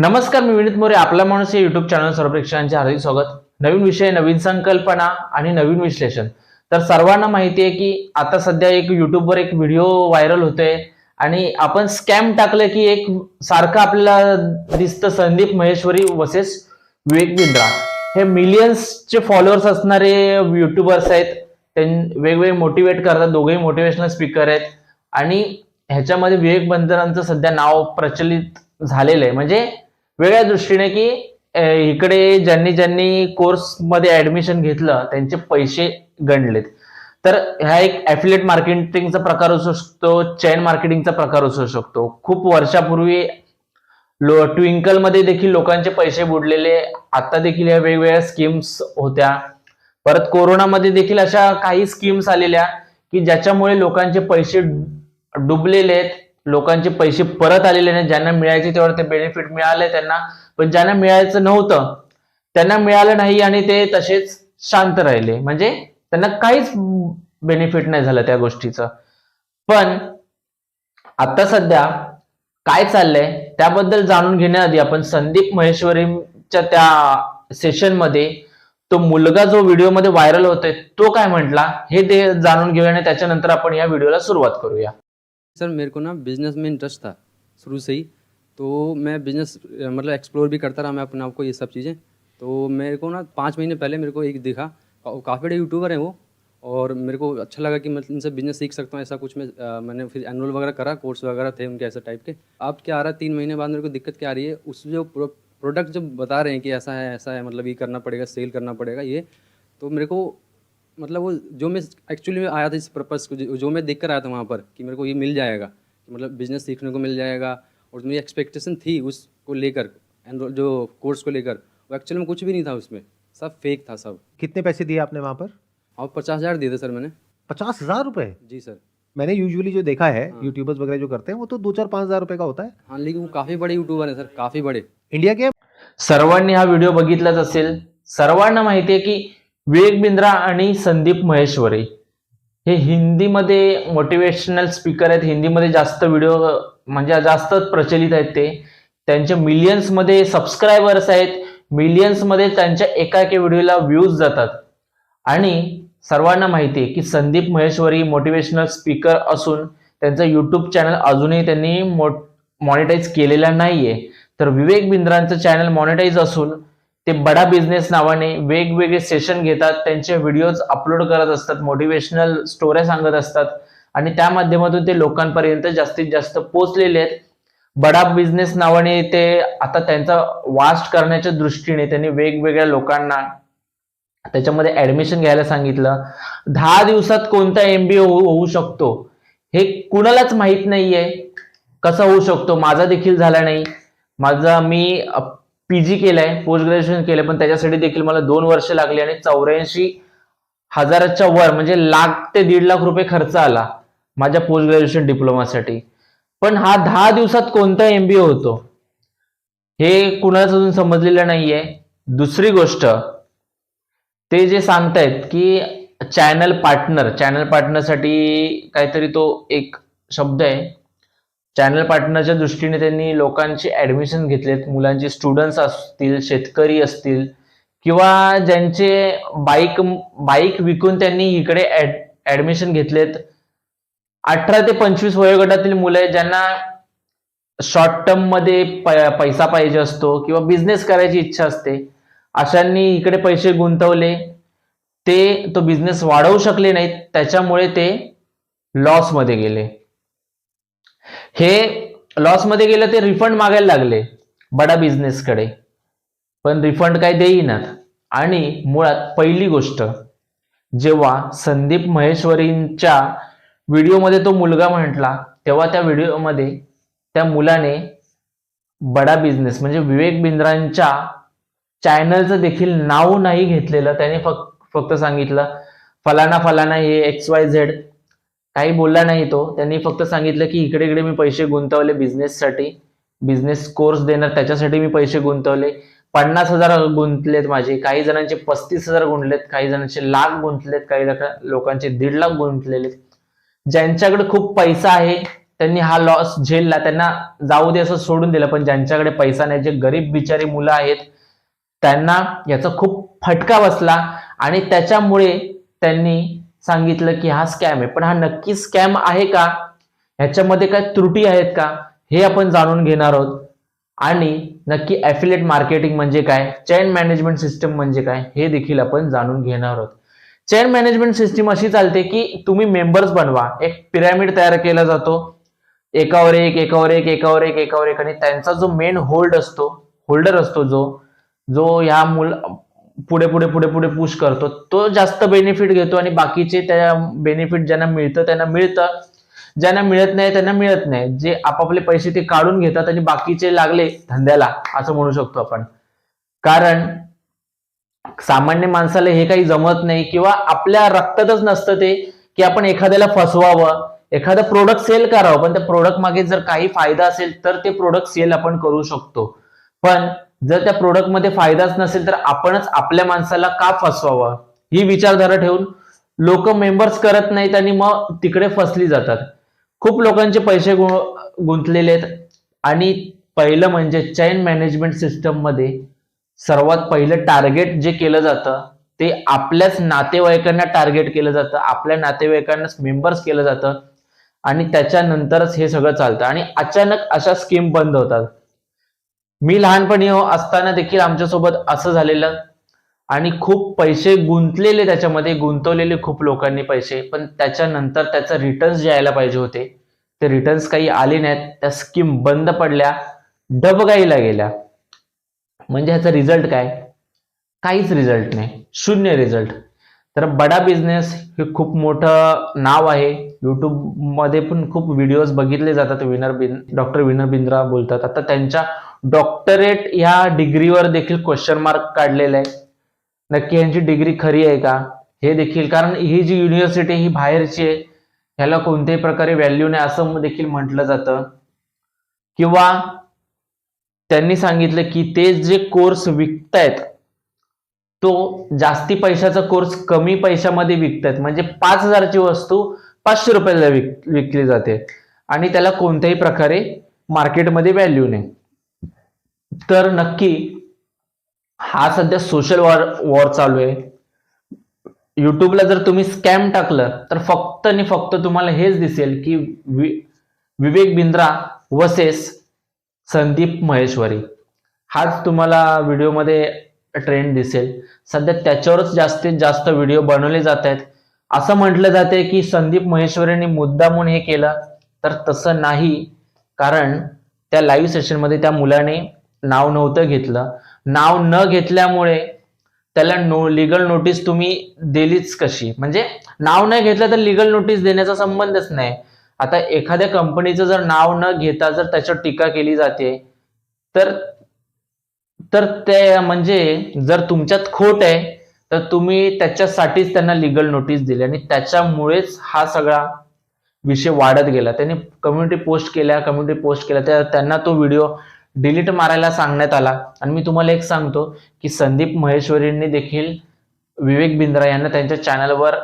नमस्कार मी विनीत मोरे आपला माणूस या युट्यूब चॅनल सर्व प्रेक्षकांचे हार्दिक स्वागत. नवीन विषय नवीन संकल्पना आणि नवीन विश्लेषण. तर सर्वांना माहिती आहे की आता सध्या एक युट्यूबवर एक व्हिडिओ व्हायरल होतोय आणि आपण स्कॅम टाकलं की एक सारखं आपल्याला दिसतं संदीप महेश्वरी वसेस विवेक बिंद्रा. हे मिलियन्सचे फॉलोअर्स असणारे युट्यूबर्स आहेत. त्यां वेगवेगळे मोटिवेट करतात दोघेही मोटिवेशनल स्पीकर आहेत. आणि ह्याच्यामध्ये विवेक बंदरांचं सध्या नाव प्रचलित झालेलं आहे. म्हणजे वेगळ्या दृष्टीने की इकडे ज्यांनी ज्यांनी कोर्समध्ये ऍडमिशन घेतलं त्यांचे पैसे गणलेत. तर ह्या एक ऍफिलेट मार्केटिंगचा प्रकार असू शकतो चेन मार्केटिंगचा प्रकार असू शकतो. खूप वर्षापूर्वी लो ट्विंकलमध्ये देखील लोकांचे पैसे बुडलेले आता देखील या वेगवेगळ्या स्कीम्स होत्या. परत कोरोनामध्ये देखील अशा काही स्कीम्स आलेल्या की ज्याच्यामुळे लोकांचे पैसे डुबलेले आहेत लोकांचे पैसे परत आलेले नाही. ज्यांना मिळायचे तेवढं ते बेनिफिट मिळाले त्यांना. पण ज्यांना मिळायचं नव्हतं त्यांना मिळालं नाही आणि ते तसेच शांत राहिले. म्हणजे त्यांना काहीच बेनिफिट नाही झालं त्या गोष्टीचं. पण आता सध्या काय चाललंय त्याबद्दल जाणून घेण्याआधी आपण संदीप महेश्वरीच्या त्या सेशनमध्ये तो मुलगा जो व्हिडिओमध्ये व्हायरल होतोय तो काय म्हटला हे ते जाणून घेऊया आणि त्याच्यानंतर आपण या व्हिडिओला सुरुवात करूया. सर मेरे को ना बिज़नेस में इंटरेस्ट था शुरू से ही। तो मैं बिज़नेस मतलब एक्सप्लोर भी करता रहा मैं अपने आप को ये सब चीज़ें। तो मेरे को ना पाँच महीने पहले मेरे को एक दिखा काफ़ी बड़े यूट्यूबर हैं वो और मेरे को अच्छा लगा कि मैं इनसे बिज़नेस सीख सकता हूँ ऐसा कुछ मैं अ, मैंने फिर एनुअल वगैरह करा कोर्स वगैरह थे उनके ऐसे टाइप के। अब क्या आ रहा है तीन महीने बाद मेरे को दिक्कत क्या आ रही है उस जो प्रोडक्ट जो बता रहे हैं कि ऐसा है ऐसा है मतलब ये करना पड़ेगा सेल करना पड़ेगा ये तो मेरे को मतलब वो जो मैं एक्चुअली में आया था इस पर्पज़ को जो मैं देख कर आया था वहाँ पर कि मेरे को ये मिल जाएगा मतलब बिज़नेस सीखने को मिल जाएगा और मेरी एक्सपेक्टेशन थी उसको लेकर एनरोल जो कोर्स को लेकर वो एक्चुअली में कुछ भी नहीं था उसमें सब फेक था सब। कितने पैसे दिए आपने वहाँ पर? और पचास हज़ार दिए थे सर मैंने। पचास हज़ार रुपए? जी सर। मैंने यूजुअली जो देखा है हाँ। यूट्यूबर्स वगैरह जो करते हैं वो तो दो चार पाँच हज़ार रुपए का होता है। हाँ लेकिन वो काफ़ी बड़े यूट्यूबर हैं सर काफ़ी बड़े। इंडिया के सर्वांनी हा व्हिडिओ बघितलाच असेल. सर्वांना माहिती आहे की विवेक बिंद्रा आणि संदीप महेश्वरी. हे हिंदीमध्ये मोटिवेशनल स्पीकर आहेत. हिंदीमध्ये जास्त व्हिडिओ म्हणजे जास्तच प्रचलित आहेत ते. त्यांचे मिलियन्समध्ये सबस्क्रायबर्स आहेत. मिलियन्समध्ये त्यांच्या एका एका व्हिडिओला व्ह्यूज जातात. आणि सर्वांना माहिती आहे की संदीप महेश्वरी मोटिवेशनल स्पीकर असून त्यांचं युट्यूब चॅनल अजूनही त्यांनी मॉनिटाईज केलेला नाहीये. तर विवेक बिंद्रांचं चॅनल मॉनिटाईज असून ते बडा बिझनेस नावाने वेगवेगळे सेशन घेतात. त्यांचे व्हिडिओज अपलोड करत असतात मोटिवेशनल स्टोऱ्या सांगत असतात. आणि त्या माध्यमातून ते लोकांपर्यंत जास्तीत जास्त पोचलेले आहेत. बडा बिझनेस नावाने ते आता त्यांचा वास्ट करण्याच्या दृष्टीने त्यांनी वेगवेगळ्या लोकांना त्याच्यामध्ये ऍडमिशन घ्यायला सांगितलं. दहा दिवसात कोणता एमबीए हो, होऊ शकतो? हे कुणालाच माहीत नाहीये. कसा होऊ शकतो? माझा देखील झाला नाही. माझा मी पीजी केलाय पोस्ट ग्रॅज्युएशन केलंय पण त्याच्यासाठी देखील मला दोन वर्ष लागली आणि चौऱ्याऐंशी हजाराच्या वर म्हणजे लाख ते दीड लाख रुपये खर्च आला माझ्या पोस्ट ग्रॅज्युएशन डिप्लोमासाठी पण हा दहा दिवसात कोणता एमबीए होतो? हे कुणालाच अजून समजलेलं नाहीये. दुसरी गोष्ट ते जे सांगतायत की चॅनल पार्टनर चॅनल पार्टनरसाठी काहीतरी तो एक शब्द आहे. चॅनल पार्टनरच्या दृष्टीने त्यांनी लोकांची ऍडमिशन घेतलेत मुलांचे स्टुडंट्स असतील शेतकरी असतील किंवा ज्यांचे बाईक बाईक विकून त्यांनी इकडे ऍडमिशन घेतलेत. अठरा ते पंचवीस वयोगटातील मुलं ज्यांना शॉर्ट टर्ममध्ये प- पैसा पाहिजे असतो किंवा बिझनेस करायची इच्छा असते अशांनी इकडे पैसे गुंतवले. ते तो बिझनेस वाढवू शकले नाहीत त्याच्यामुळे ते लॉसमध्ये गेले. हे लॉसमध्ये गेलं ते रिफंड मागायला लागले बडा बिझनेसकडे पण रिफंड काय देईनात. आणि मुळात पहिली गोष्ट जेव्हा संदीप महेश्वरींच्या व्हिडिओमध्ये तो मुलगा म्हटला तेव्हा त्या व्हिडिओमध्ये त्या मुलाने बडा बिझनेस म्हणजे विवेक बिंद्रांच्या चॅनलचं देखील नाव नाही घेतलेलं. त्याने फक्त फक्त सांगितलं फलाना फलाना हे एक्स वाय झेड काही बोलला नाही तो. त्यांनी फक्त सांगितलं की इकडे इकडे मी पैसे गुंतवले बिझनेससाठी बिझनेस कोर्स देणार त्याच्यासाठी मी पैसे गुंतवले. पन्नास हजार गुंतलेत माझे काही जणांचे पस्तीस हजार गुंतलेत काही जणांचे लाख गुंतलेत काही लोकांचे दीड लाख गुंतलेले ज्यांच्याकडे खूप पैसा आहे त्यांनी हा लॉस झेलला. त्यांना जाऊ दे असं सोडून दिलं पण ज्यांच्याकडे पैसा नाही जे गरीब बिचारी मुलं आहेत त्यांना याचा खूप फटका बसला. आणि त्याच्यामुळे त्यांनी सांगितलं की हा स्कॅम आहे. पण हा नक्की स्कॅम आहे का? ह्याच्यामध्ये काय त्रुटी आहेत का? हे आपण जाणून घेणार आहोत. आणि नक्की ॲफिलेट मार्केटिंग म्हणजे काय? चेन मॅनेजमेंट सिस्टम म्हणजे काय? हे देखील आपण जाणून घेणार आहोत. चेन मॅनेजमेंट सिस्टीम अशी चालते की तुम्ही मेंबर्स बनवा. एक पिरॅमिड तयार केला जातो. एकावर एक एकावर एक एकावर एक एकावर एक. आणि त्यांचा जो मेन होल्ड असतो होल्डर असतो जो जो ह्या मुल पुढे पुढे पुढे पुढे पुश करतो. तो जास्त बेनिफिट घेतो आणि बाकीचे त्या बेनिफिट ज्यांना मिळतं त्यांना मिळतं. ज्यांना मिळत नाही त्यांना मिळत नाही. जे आपापले पैसे ते काढून घेतात आणि बाकीचे लागले धंद्याला असं म्हणू शकतो आपण. कारण सामान्य माणसाला हे काही जमत नाही किंवा आपल्या रक्तातच नसतं ते की आपण एखाद्याला फसवावं एखादं प्रोडक्ट सेल करावं. पण त्या प्रोडक्ट मागे जर काही फायदा असेल तर ते प्रोडक्ट सेल आपण करू शकतो. पण जर त्या प्रोडक्टमध्ये फायदाच नसेल तर आपणच आपल्या माणसाला का फसवावं? ही विचारधारा ठेवून लोक मेंबर्स करत नाहीत आणि मग तिकडे फसली जातात. खूप लोकांचे पैसे गु- गुंतलेले आहेत. आणि पहिलं म्हणजे चैन मॅनेजमेंट सिस्टममध्ये सर्वात पहिलं टार्गेट जे केलं जातं ते आपल्याच नातेवाईकांना टार्गेट केलं जातं. आपल्या नातेवाईकांनाच मेंबर्स केलं जातं. आणि त्याच्यानंतरच हे सगळं चालतं. आणि अचानक अशा स्कीम बंद होतात. मी लहानपणी हो असताना देखील आमच्यासोबत असं झालेलं. आणि खूप पैसे गुंतलेले त्याच्यामध्ये गुंतवलेले खूप लोकांनी पैसे. पण त्याच्यानंतर त्याचं रिटर्न्स जे यायला पाहिजे होते ते रिटर्न्स काही आले नाहीत. त्या स्कीम बंद पडल्या डबगाईला गेल्या. म्हणजे ह्याचा रिझल्ट काय? काहीच रिझल्ट नाही. शून्य रिझल्ट तर बडा बिझनेस हे खूप मोठं नाव आहे. युट्यूबमध्ये पण खूप व्हिडिओज बघितले जातात. विनर बिन डॉक्टर विनर बिंद्रा बोलतात. आता त्यांच्या डॉक्टरेट ह्या डिग्रीवर देखील क्वेश्चन मार्क काढलेला आहे नक्की यांची डिग्री खरी आहे का? हे देखील कारण ही जी युनिव्हर्सिटी ही बाहेरची आहे ह्याला कोणत्याही प्रकारे व्हॅल्यू नाही असं देखील म्हटलं जातं. किंवा त्यांनी सांगितलं की ते जे कोर्स विकतायत तो जास्ती पैशाचा कोर्स कमी पैशामध्ये विकतायत. म्हणजे पाच हजारची वस्तू पाचशे रुपयाला विक विकली जाते. आणि त्याला कोणत्याही प्रकारे मार्केटमध्ये व्हॅल्यू नाही. तर नक्की हा सध्या सोशल वॉर वॉर चालू आहे. युट्यूबला जर तुम्ही स्कॅम टाकलं तर फक्त आणि फक्त तुम्हाला हेच दिसेल की वि विवेक बिंद्रा वसेस संदीप महेश्वरी. हाच तुम्हाला व्हिडिओमध्ये ट्रेंड दिसेल. सध्या त्याच्यावरच जास्तीत जास्त व्हिडिओ बनवले जात आहेत. असं म्हटलं जाते की संदीप महेश्वरींनी मुद्दामून हे केलं तर तसं नाही. कारण त्या लाईव्ह सेशनमध्ये त्या मुलाने नाव नव्हतं घेतलं. नाव न घेतल्यामुळे त्याला नो लिगल नोटीस तुम्ही दिलीच कशी? म्हणजे नाव नाही घेतलं तर लिगल नोटीस देण्याचा संबंधच नाही. आता एखाद्या कंपनीचं जर नाव न घेता जर त्याच्यावर टीका केली जाते तर तर ते म्हणजे जर तुमच्यात खोट आहे तर तुम्ही त्याच्यासाठीच त्यांना लिगल नोटीस दिली आणि त्याच्यामुळेच हा सगळा विषय वाढत गेला. त्यांनी कम्युनिटी पोस्ट केल्या कम्युनिटी पोस्ट केल्या. त्या त्यांना तो व्हिडिओ डिलीट मारायला सांगण्यात आला. आणि मी तुम्हाला एक सांगतो की संदीप महेश्वरींनी देखील विवेक बिंद्रा यांना त्यांच्या चॅनलवर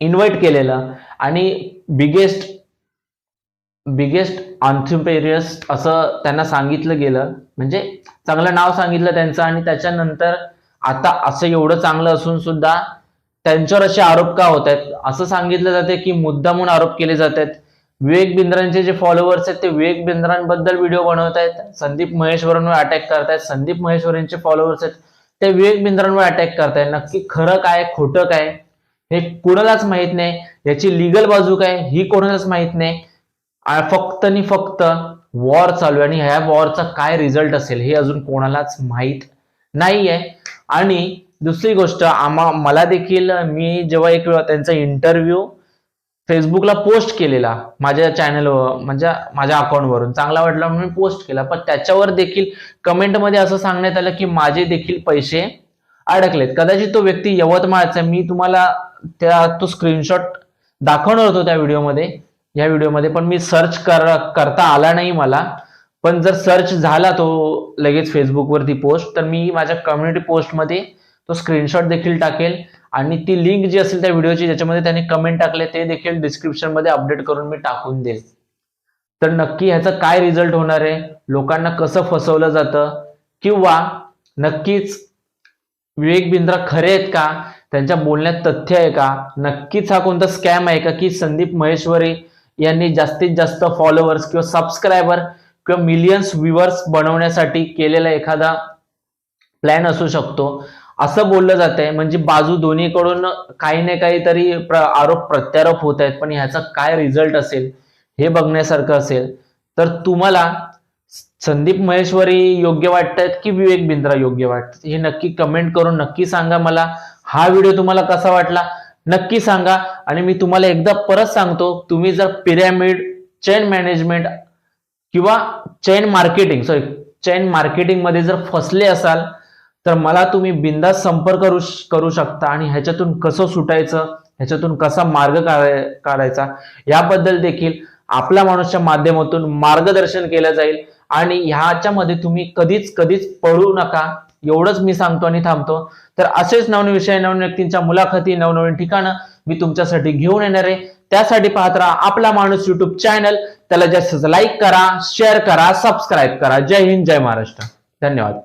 इन्व्हाइट केलेलं. आणि बिगेस्ट बिगेस्ट ऑन्थ्युपेरियस असं त्यांना सांगितलं गेलं. म्हणजे चांगलं नाव सांगितलं त्यांचं आणि त्याच्यानंतर आता असं एवढं चांगलं असून सुद्धा त्यांच्यावर असे आरोप का होत आहेत? असं सांगितलं जाते की मुद्दामून आरोप केले जात आहेत. विवेक बिंद्रांचे जे फॉलोअर्स आहेत ते विवेक बिंद्रांबद्दल व्हिडिओ बनवत आहेत. संदीप महेश्वरांवर अटॅक करतायत. संदीप महेश्वरांचे फॉलोअर्स आहेत ते विवेक बिंद्रांवर अटॅक करतायत. नक्की खरं काय खोटं काय हे कोणालाच माहीत नाही. याची लिगल बाजू काय ही कोणालाच माहीत नाही. फक्त आणि फक्त वॉर चालू आहे आणि ह्या वॉरचा काय रिझल्ट असेल हे अजून कोणालाच माहीत नाहीये. आणि दुसरी गोष्ट आम्हा मला देखील मी जेव्हा एक वेळा त्यांचा इंटरव्ह्यू फेसबुकला पोस्ट केलेला माझ्या चॅनलवर म्हणजे माझ्या अकाउंटवरून चांगला वाटला म्हणून पोस्ट केला. पण त्याच्यावर देखील कमेंटमध्ये असं सांगण्यात आलं की माझे देखील पैसे अडकलेत. कदाचित तो व्यक्ती यवतमाळचा आहे. मी तुम्हाला त्या तो स्क्रीनशॉट दाखवणार होतो त्या व्हिडिओमध्ये या व्हिडिओमध्ये. पण मी सर्च कर करता आला नाही मला. पण जर सर्च झाला तो लगेच फेसबुकवरती पोस्ट तर मी माझ्या कम्युनिटी पोस्टमध्ये तो स्क्रीनशॉट देखील टाकेल. आणि ती लिंक जी असेल त्या व्हिडिओची ज्याच्यामध्ये त्यांनी कमेंट टाकले ते देखील डिस्क्रिप्शनमध्ये अपडेट करून मी टाकून देईल. तर नक्की ह्याचा काय रिझल्ट होणार आहे? लोकांना कसं फसवलं जातं? किंवा नक्कीच विवेक बिंद्रा खरे आहेत का? त्यांच्या बोलण्यात तथ्य आहे का? नक्कीच हा कोणता स्कॅम आहे का? की संदीप महेश्वरी यांनी जास्तीत जास्त फॉलोअर्स किंवा सबस्क्रायबर किंवा मिलियन्स व्ह्युअर्स बनवण्यासाठी केलेला एखादा प्लॅन असू शकतो. असं बोललं जात आहे म्हणजे बाजू दोन्हीकडून काही ना काहीतरी प्र आरोप प्रत्यारोप होत आहेत पण ह्याचा काय रिझल्ट असेल हे बघण्यासारखं असेल. तर तुम्हाला संदीप महेश्वरी योग्य वाटतायत की विवेक बिंद्रा योग्य वाटतात हे नक्की कमेंट करून नक्की सांगा मला. हा व्हिडिओ तुम्हाला कसा वाटला? नक्की सांगा. आणि मी तुम्हाला एकदा परत सांगतो तुम्ही जर पिरॅमिड चेन मॅनेजमेंट किंवा चेन मार्केटिंग सॉरी चेन मार्केटिंगमध्ये जर फसले असाल तर मला तुम्ही बिंदास संपर्क करू करू शकता. आणि ह्याच्यातून कसं सुटायचं ह्याच्यातून कसा मार्ग काढाय- काढायचा याबद्दल देखील आपल्या माणूसच्या माध्यमातून मार्गदर्शन केलं जाईल. आणि ह्याच्यामध्ये तुम्ही कधीच कधीच पडू नका. एवढंच मी सांगतो आणि थांबतो. तर असेच नवनवीन विषय नवनवीन व्यक्तींच्या मुलाखती नवनवीन ठिकाणं मी तुमच्यासाठी घेऊन येणार आहे. त्यासाठी पाहत राहा आपला माणूस युट्यूब चॅनल त्याला जास्त लाईक करा शेअर करा सबस्क्राईब करा. जय हिंद जय महाराष्ट्र. धन्यवाद.